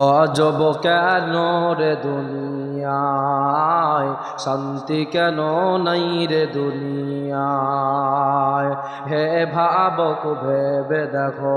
অজব কেন রে দুনিয়ায় শান্তি কেন নাই রে দুনিয়ায়? হে ভাবক, ভেবে দেখো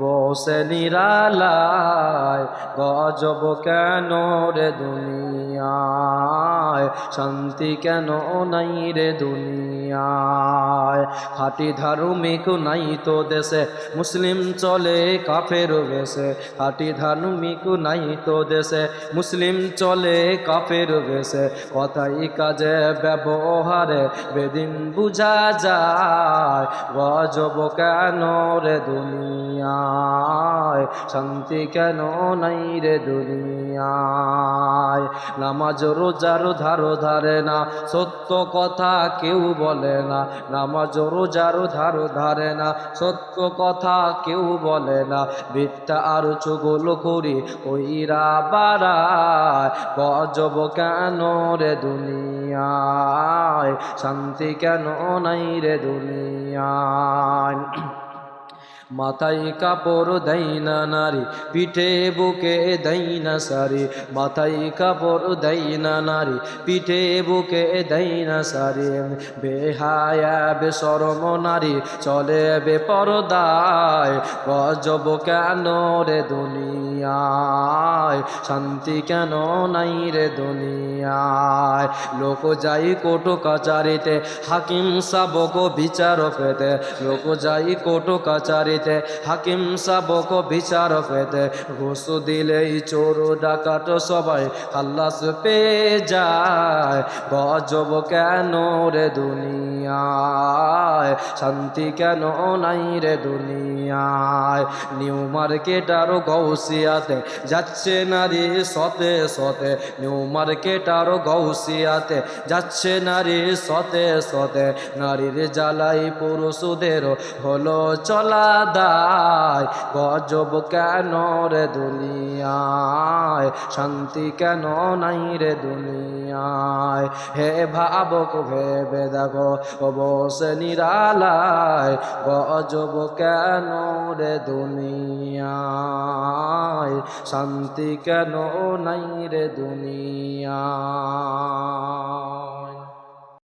বসে নিরালায় গজব কেন রে দুনিয়ায়? শান্তি কেন নাই রে দুনিয়ায়? খাটি ধার্মিক নাই তো দেশে, মুসলিম চলে কাফের বেশে। খাটি ধার্মিক নাই তো দেশে, মুসলিম চলে কাফের বেশে। কথাই কাজে ব্যবহারে বেদিন বুঝা যায় গজব কেন রে দুনিয়ায়? শান্তি কেন নাই রে দুনিয়ায়? নামাজ রোজার ধারো ধারে না, সত্য কথা কেউ বলে না। নামাজ রোজার ধারো ধারে না, সত্য কথা কেউ বলে না। বিদ্যা আর চুগল করি ওইরা বাড়ায় গজব কেন রে দুনিয়ায়? শান্তি কেন নাই রে দুনিয়ায়? মাথায় কাপড় দেয় না নারী, পিঠে বুকে দেয় না সারি মাথায় কাপড় দেয় না নারী, পিঠে বুকে দেয় না সারি বেহায়া বেসরম নারী চলে বেপরদায় গজব কেন রে দুনিয়ায়? শান্তি কেন নাই রে দুনিয়ায়। লোক যাই কোটো কাচারিতে, হাকিম সাবক বিচার পেতে লোক যাই কোটো কাচারিতে, হাকিম সাবক বিচার পেতে ঘুষ দিলেই চোর ডাকাত সবাই খাল্লাস পেয়ে যায়। গজব কেন রে দুনিয়ায় শান্তি কেন নাই রে দুনিয়ায়? নিউ মার্কেট আর গৌসিয়াতে যাচ্ছে নারী সতে সতে। নিউ মার্কেট আর গৌসিয়াতে যাচ্ছে নারী সতে সতে। নারীর জ্বালাই পুরুষদের হলো চলা দায়। গজব কেন রে দুনিয়ায়? শান্তি কেন নাই রে দুনিয়ায়? হে ভাবক, ভেবে দেখো বসে নিরালায় গজব কেন রে দুনিয়ায়? শান্তি কেন নাই রে দুনিয়া